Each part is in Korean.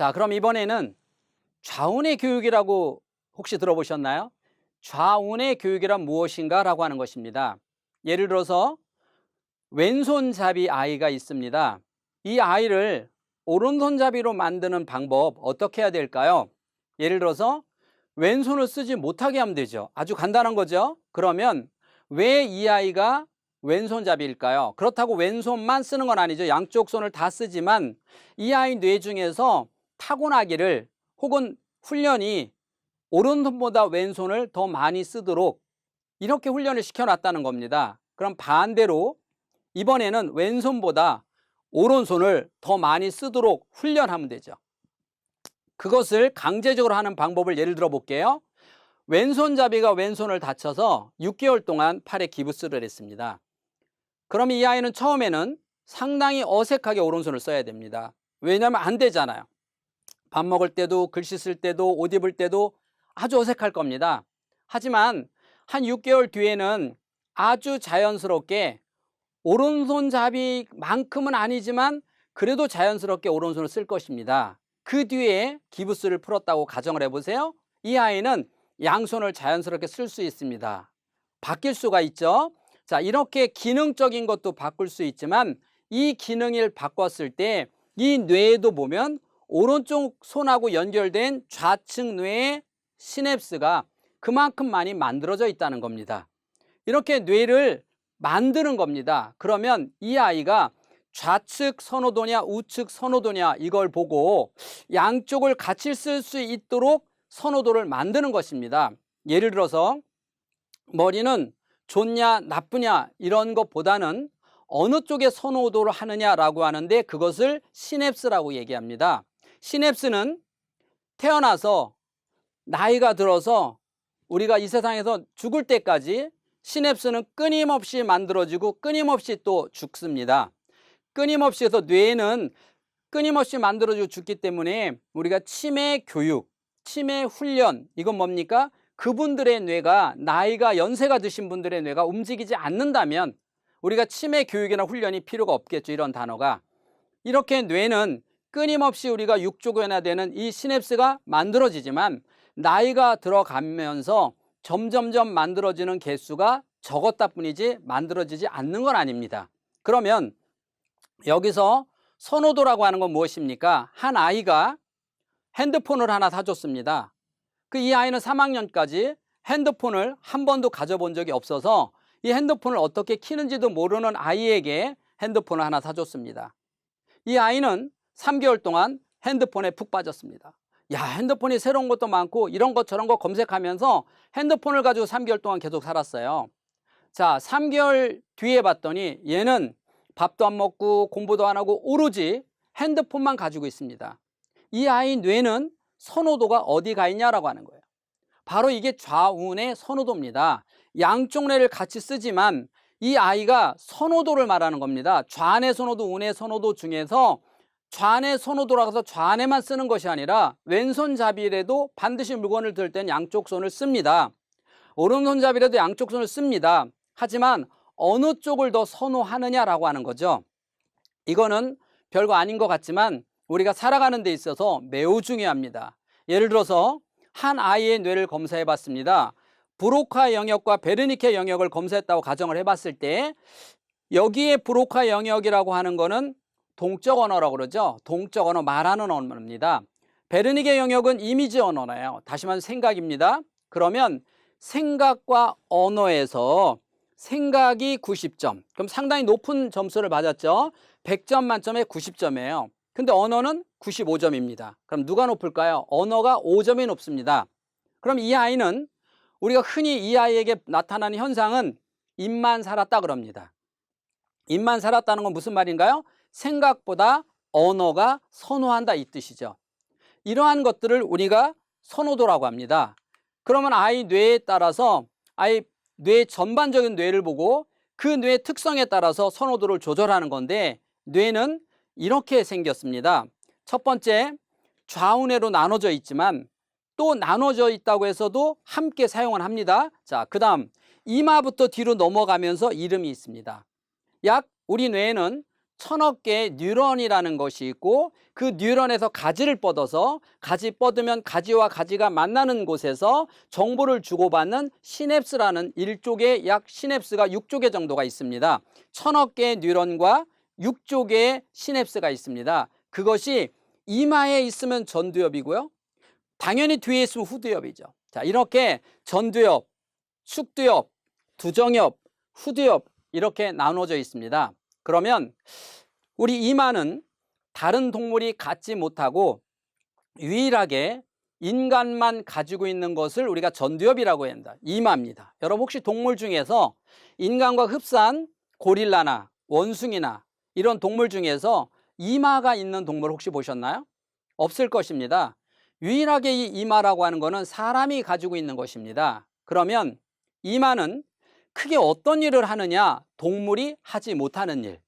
자, 그럼 이번에는 좌운의 교육이라고 혹시 들어보셨나요? 좌운의 교육이란 무엇인가 라고 하는 것입니다. 예를 들어서 왼손잡이 아이가 있습니다. 이 아이를 오른손잡이로 만드는 방법 어떻게 해야 될까요? 예를 들어서 왼손을 쓰지 못하게 하면 되죠. 아주 간단한 거죠. 그러면 왜 이 아이가 왼손잡이일까요? 그렇다고 왼손만 쓰는 건 아니죠. 양쪽 손을 다 쓰지만 이 아이 뇌 중에서 타고나기를 혹은 훈련이 오른손보다 왼손을 더 많이 쓰도록 이렇게 훈련을 시켜놨다는 겁니다. 그럼 반대로 이번에는 왼손보다 오른손을 더 많이 쓰도록 훈련하면 되죠. 그것을 강제적으로 하는 방법을 예를 들어 볼게요. 왼손잡이가 왼손을 다쳐서 6개월 동안 팔에 기부스를 했습니다. 그럼 이 아이는 처음에는 상당히 어색하게 오른손을 써야 됩니다. 왜냐하면 안 되잖아요. 밥 먹을 때도 글씨 쓸 때도 옷 입을 때도 아주 어색할 겁니다. 하지만 한 6개월 뒤에는 아주 자연스럽게 오른손잡이만큼은 아니지만 그래도 자연스럽게 오른손을 쓸 것입니다. 그 뒤에 기부스를 풀었다고 가정을 해보세요. 이 아이는 양손을 자연스럽게 쓸 수 있습니다. 바뀔 수가 있죠. 자, 이렇게 기능적인 것도 바꿀 수 있지만 이 기능을 바꿨을 때 이 뇌에도 보면 오른쪽 손하고 연결된 좌측 뇌의 시냅스가 그만큼 많이 만들어져 있다는 겁니다. 이렇게 뇌를 만드는 겁니다. 그러면 이 아이가 좌측 선호도냐 우측 선호도냐 이걸 보고 양쪽을 같이 쓸 수 있도록 선호도를 만드는 것입니다. 예를 들어서 머리는 좋냐 나쁘냐 이런 것보다는 어느 쪽에 선호도를 하느냐라고 하는데 그것을 시냅스라고 얘기합니다. 시냅스는 태어나서 나이가 들어서 우리가 이 세상에서 죽을 때까지 시냅스는 끊임없이 만들어지고 끊임없이 또 죽습니다. 끊임없이 해서 뇌는 끊임없이 만들어지고 죽기 때문에 우리가 치매 교육, 치매 훈련 이건 뭡니까? 그분들의 뇌가 나이가 연세가 드신 분들의 뇌가 움직이지 않는다면 우리가 치매 교육이나 훈련이 필요가 없겠죠. 이런 단어가. 이렇게 뇌는 끊임없이 우리가 육조견화되는 이 시냅스가 만들어지지만 나이가 들어가면서 점점점 만들어지는 개수가 적었다 뿐이지 만들어지지 않는 건 아닙니다. 그러면 여기서 선호도라고 하는 건 무엇입니까? 한 아이가 핸드폰을 하나 사줬습니다. 그 이 아이는 3학년까지 핸드폰을 한 번도 가져본 적이 없어서 이 핸드폰을 어떻게 키는지도 모르는 아이에게 핸드폰을 하나 사줬습니다. 이 아이는 3개월 동안 핸드폰에 푹 빠졌습니다. 야, 핸드폰이 새로운 것도 많고 이런 것 저런 거 검색하면서 핸드폰을 가지고 3개월 동안 계속 살았어요. 자, 3개월 뒤에 봤더니 얘는 밥도 안 먹고 공부도 안 하고 오로지 핸드폰만 가지고 있습니다. 이 아이 뇌는 선호도가 어디 가 있냐라고 하는 거예요. 바로 이게 좌운의 선호도입니다. 양쪽 뇌를 같이 쓰지만 이 아이가 선호도를 말하는 겁니다. 좌뇌 선호도, 우뇌 선호도 중에서 좌뇌 선호도라고 해서 좌뇌만 쓰는 것이 아니라 왼손잡이라도 반드시 물건을 들땐 양쪽 손을 씁니다. 오른손잡이라도 양쪽 손을 씁니다. 하지만 어느 쪽을 더 선호하느냐라고 하는 거죠. 이거는 별거 아닌 것 같지만 우리가 살아가는 데 있어서 매우 중요합니다. 예를 들어서 한 아이의 뇌를 검사해 봤습니다. 브로카 영역과 베르니케 영역을 검사했다고 가정을 해 봤을 때 여기에 브로카 영역이라고 하는 거는 동적 언어라고 그러죠. 동적 언어 말하는 언어입니다. 베르니케 영역은 이미지 언어예요. 다시 말해 생각입니다. 그러면 생각과 언어에서 생각이 90점. 그럼 상당히 높은 점수를 받았죠. 100점 만점에 90점이에요. 근데 언어는 95점입니다. 그럼 누가 높을까요? 언어가 5점이 높습니다. 그럼 이 아이는 우리가 흔히 이 아이에게 나타나는 현상은 입만 살았다 그럽니다. 입만 살았다는 건 무슨 말인가요? 생각보다 언어가 선호한다 이 뜻이죠. 이러한 것들을 우리가 선호도라고 합니다. 그러면 아이 뇌에 따라서 아이 뇌 전반적인 뇌를 보고 그뇌 특성에 따라서 선호도를 조절하는 건데 뇌는 이렇게 생겼습니다. 첫 번째 좌우뇌로 나눠져 있지만 또 나눠져 있다고 해서도 함께 사용을 합니다. 자, 그 다음 이마부터 뒤로 넘어가면서 이름이 있습니다. 약 우리 뇌에는 천억 개의 뉴런이라는 것이 있고 그 뉴런에서 가지를 뻗어서 가지 뻗으면 가지와 가지가 만나는 곳에서 정보를 주고받는 시냅스라는 일족의 약 시냅스가 6조 개 정도가 있습니다. 천억 개의 뉴런과 6조 개의 시냅스가 있습니다. 그것이 이마에 있으면 전두엽이고요. 당연히 뒤에 있으면 후두엽이죠. 자, 이렇게 전두엽, 숙두엽, 두정엽, 후두엽 이렇게 나눠져 있습니다. 그러면 우리 이마는 다른 동물이 갖지 못하고 유일하게 인간만 가지고 있는 것을 우리가 전두엽이라고 한다. 이마입니다. 여러분 혹시 동물 중에서 인간과 흡사한 고릴라나 원숭이나 이런 동물 중에서 이마가 있는 동물 혹시 보셨나요? 없을 것입니다. 유일하게 이 이마라고 하는 것은 사람이 가지고 있는 것입니다. 그러면 이마는 크게 어떤 일을 하느냐? 동물이 하지 못하는 일.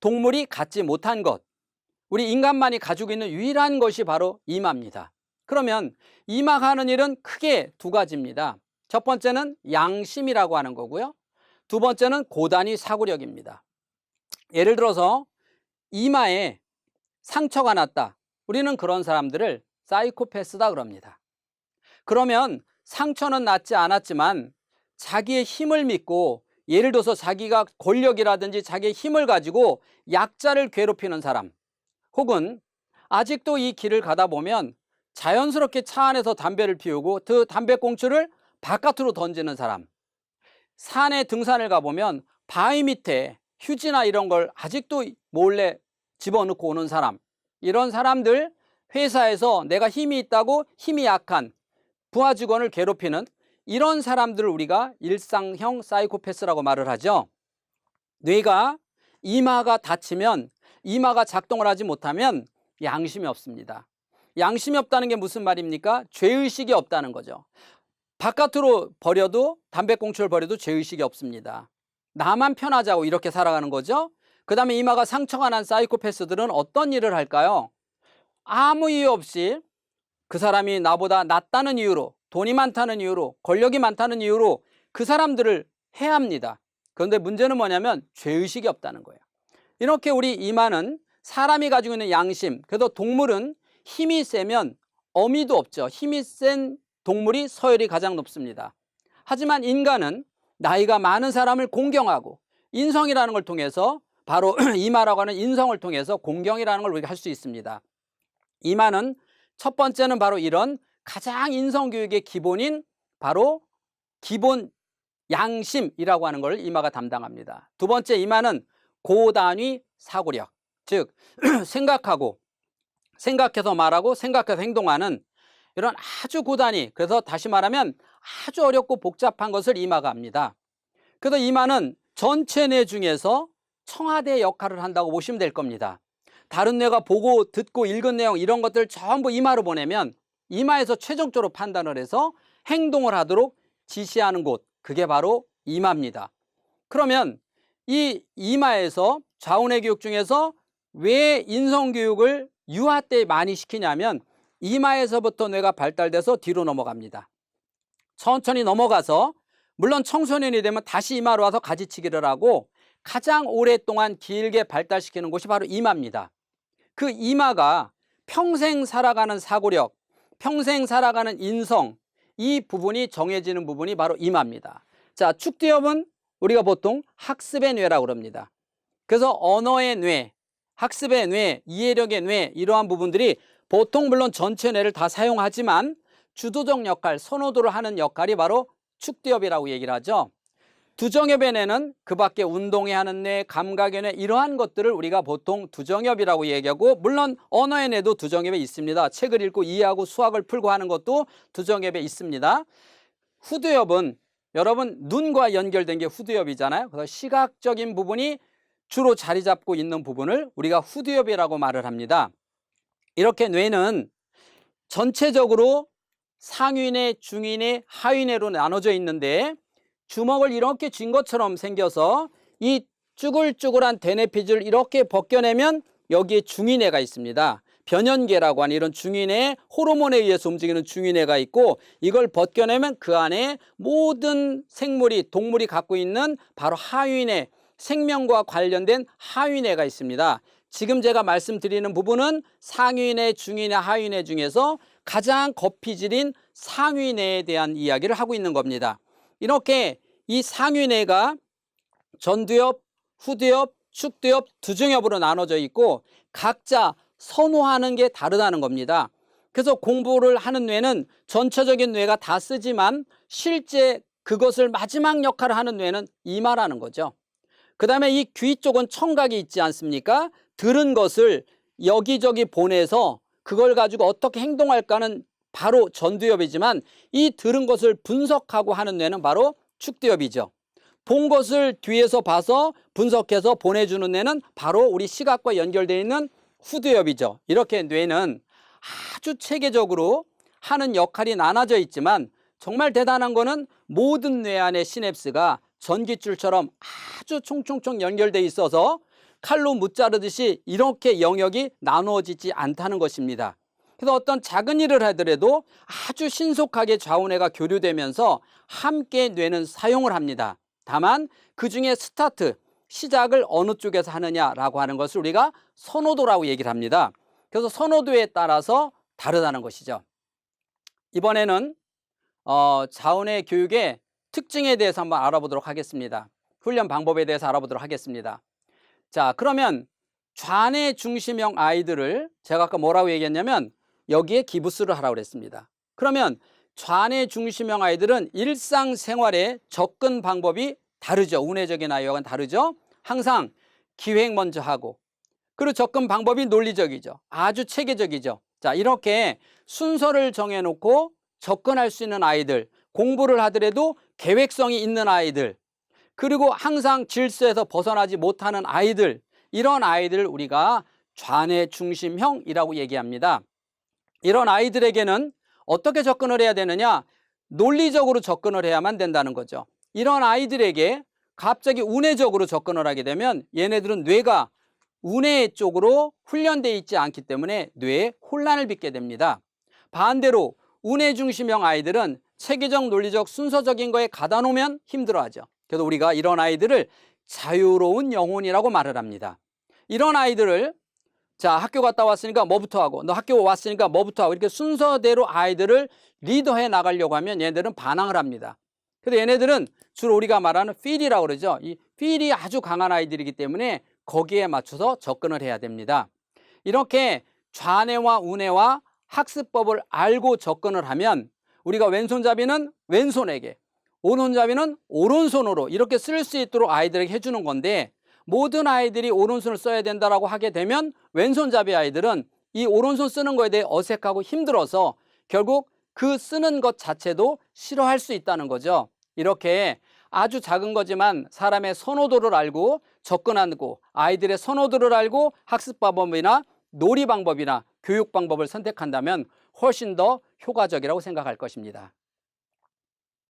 동물이 갖지 못한 것. 우리 인간만이 가지고 있는 유일한 것이 바로 이마입니다. 그러면 이마가 하는 일은 크게 두 가지입니다. 첫 번째는 양심이라고 하는 거고요. 두 번째는 고단위 사고력입니다. 예를 들어서 이마에 상처가 났다. 우리는 그런 사람들을 사이코패스다 그럽니다. 그러면 상처는 났지 않았지만 자기의 힘을 믿고 예를 들어서 자기가 권력이라든지 자기의 힘을 가지고 약자를 괴롭히는 사람 혹은 아직도 이 길을 가다 보면 자연스럽게 차 안에서 담배를 피우고 그 담배꽁초를 바깥으로 던지는 사람. 산에 등산을 가보면 바위 밑에 휴지나 이런 걸 아직도 몰래 집어넣고 오는 사람. 이런 사람들 회사에서 내가 힘이 있다고 힘이 약한 부하 직원을 괴롭히는 이런 사람들을 우리가 일상형 사이코패스라고 말을 하죠. 뇌가 이마가 다치면 이마가 작동을 하지 못하면 양심이 없습니다. 양심이 없다는 게 무슨 말입니까? 죄의식이 없다는 거죠. 바깥으로 버려도 담배꽁초를 버려도 죄의식이 없습니다. 나만 편하자고 이렇게 살아가는 거죠. 그 다음에 이마가 상처가 난 사이코패스들은 어떤 일을 할까요? 아무 이유 없이 그 사람이 나보다 낫다는 이유로 돈이 많다는 이유로 권력이 많다는 이유로 그 사람들을 해합니다. 그런데 문제는 뭐냐면 죄의식이 없다는 거예요. 이렇게 우리 이마는 사람이 가지고 있는 양심, 그래도 동물은 힘이 세면 어미도 없죠. 힘이 센 동물이 서열이 가장 높습니다. 하지만 인간은 나이가 많은 사람을 공경하고 인성이라는 걸 통해서 바로 이마라고 하는 인성을 통해서 공경이라는 걸 우리가 할 수 있습니다. 이마는 첫 번째는 바로 이런 가장 인성교육의 기본인 바로 기본 양심이라고 하는 걸 이마가 담당합니다. 두 번째 이마는 고단위 사고력, 즉 생각하고 생각해서 말하고 생각해서 행동하는 이런 아주 고단위 그래서 다시 말하면 아주 어렵고 복잡한 것을 이마가 합니다. 그래서 이마는 전체 뇌 중에서 청와대 역할을 한다고 보시면 될 겁니다. 다른 뇌가 보고 듣고 읽은 내용 이런 것들 전부 이마로 보내면 이마에서 최종적으로 판단을 해서 행동을 하도록 지시하는 곳 그게 바로 이마입니다. 그러면 이 이마에서 좌우뇌 교육 중에서 왜 인성 교육을 유아 때 많이 시키냐면 이마에서부터 뇌가 발달돼서 뒤로 넘어갑니다. 천천히 넘어가서 물론 청소년이 되면 다시 이마로 와서 가지치기를 하고 가장 오랫동안 길게 발달시키는 곳이 바로 이마입니다. 그 이마가 평생 살아가는 사고력, 평생 살아가는 인성, 이 부분이 정해지는 부분이 바로 이마입니다. 자, 축두엽은 우리가 보통 학습의 뇌라고 그럽니다. 그래서 언어의 뇌, 학습의 뇌, 이해력의 뇌 이러한 부분들이 보통 물론 전체 뇌를 다 사용하지만 주도적 역할, 선호도를 하는 역할이 바로 축두엽이라고 얘기를 하죠. 두정엽의 뇌는 그 밖에 운동에 하는 뇌, 감각의 뇌 이러한 것들을 우리가 보통 두정엽이라고 얘기하고 물론 언어의 뇌도 두정엽에 있습니다. 책을 읽고 이해하고 수학을 풀고 하는 것도 두정엽에 있습니다. 후두엽은 여러분 눈과 연결된 게 후두엽이잖아요. 그래서 시각적인 부분이 주로 자리 잡고 있는 부분을 우리가 후두엽이라고 말을 합니다. 이렇게 뇌는 전체적으로 상위뇌, 중위뇌, 하위뇌로 나눠져 있는데 주먹을 이렇게 쥔 것처럼 생겨서 이 쭈글쭈글한 대뇌피질 이렇게 벗겨내면 여기에 중위뇌가 있습니다. 변연계라고 하는 이런 중위뇌 호르몬에 의해서 움직이는 중위뇌가 있고 이걸 벗겨내면 그 안에 모든 생물이 동물이 갖고 있는 바로 하위뇌 생명과 관련된 하위뇌가 있습니다. 지금 제가 말씀드리는 부분은 상위뇌, 중위뇌, 하위뇌 중에서 가장 거피질인 상위뇌에 대한 이야기를 하고 있는 겁니다. 이렇게 이 상위뇌가 전두엽, 후두엽, 축두엽, 두중엽으로 나눠져 있고 각자 선호하는 게 다르다는 겁니다. 그래서 공부를 하는 뇌는 전체적인 뇌가 다 쓰지만 실제 그것을 마지막 역할을 하는 뇌는 이마라는 거죠. 그 다음에 이 귀 쪽은 청각이 있지 않습니까? 들은 것을 여기저기 보내서 그걸 가지고 어떻게 행동할까는 바로 전두엽이지만 이 들은 것을 분석하고 하는 뇌는 바로 축두엽이죠. 본 것을 뒤에서 봐서 분석해서 보내주는 뇌는 바로 우리 시각과 연결되어 있는 후두엽이죠. 이렇게 뇌는 아주 체계적으로 하는 역할이 나눠져 있지만 정말 대단한 거는 모든 뇌 안의 시냅스가 전기줄처럼 아주 총총총 연결돼 있어서 칼로 무자르듯이 이렇게 영역이 나누어지지 않다는 것입니다. 그래서 어떤 작은 일을 하더라도 아주 신속하게 좌우뇌가 교류되면서 함께 뇌는 사용을 합니다. 다만 그 중에 스타트, 시작을 어느 쪽에서 하느냐라고 하는 것을 우리가 선호도라고 얘기를 합니다. 그래서 선호도에 따라서 다르다는 것이죠. 이번에는 어, 자원의 교육의 특징에 대해서 한번 알아보도록 하겠습니다. 훈련 방법에 대해서 알아보도록 하겠습니다. 자, 그러면 좌뇌 중심형 아이들을 제가 아까 뭐라고 얘기했냐면 여기에 기부스를 하라고 그랬습니다. 그러면 좌뇌 중심형 아이들은 일상생활에 접근 방법이 다르죠. 운해적인 아이와는 다르죠. 항상 기획 먼저 하고 그리고 접근 방법이 논리적이죠. 아주 체계적이죠. 자, 이렇게 순서를 정해놓고 접근할 수 있는 아이들, 공부를 하더라도 계획성이 있는 아이들, 그리고 항상 질서에서 벗어나지 못하는 아이들, 이런 아이들을 우리가 좌뇌 중심형이라고 얘기합니다. 이런 아이들에게는 어떻게 접근을 해야 되느냐? 논리적으로 접근을 해야만 된다는 거죠. 이런 아이들에게 갑자기 운해적으로 접근을 하게 되면 얘네들은 뇌가 운해 쪽으로 훈련되어 있지 않기 때문에 뇌에 혼란을 빚게 됩니다. 반대로 운해 중심형 아이들은 체계적, 논리적, 순서적인 거에 가다 놓으면 힘들어하죠. 그래서 우리가 이런 아이들을 자유로운 영혼이라고 말을 합니다. 이런 아이들을 자 학교 갔다 왔으니까 뭐부터 하고 너 학교 왔으니까 뭐부터 하고 이렇게 순서대로 아이들을 리더해 나가려고 하면 얘네들은 반항을 합니다. 그래서 얘네들은 주로 우리가 말하는 필이라고 그러죠. 이 필이 아주 강한 아이들이기 때문에 거기에 맞춰서 접근을 해야 됩니다. 이렇게 좌뇌와 우뇌와 학습법을 알고 접근을 하면 우리가 왼손잡이는 왼손에게 오른손잡이는 오른손으로 이렇게 쓸 수 있도록 아이들에게 해주는 건데 모든 아이들이 오른손을 써야 된다라고 하게 되면 왼손잡이 아이들은 이 오른손 쓰는 거에 대해 어색하고 힘들어서 결국 그 쓰는 것 자체도 싫어할 수 있다는 거죠. 이렇게 아주 작은 거지만 사람의 선호도를 알고 접근하고 아이들의 선호도를 알고 학습 방법이나 놀이 방법이나 교육 방법을 선택한다면 훨씬 더 효과적이라고 생각할 것입니다.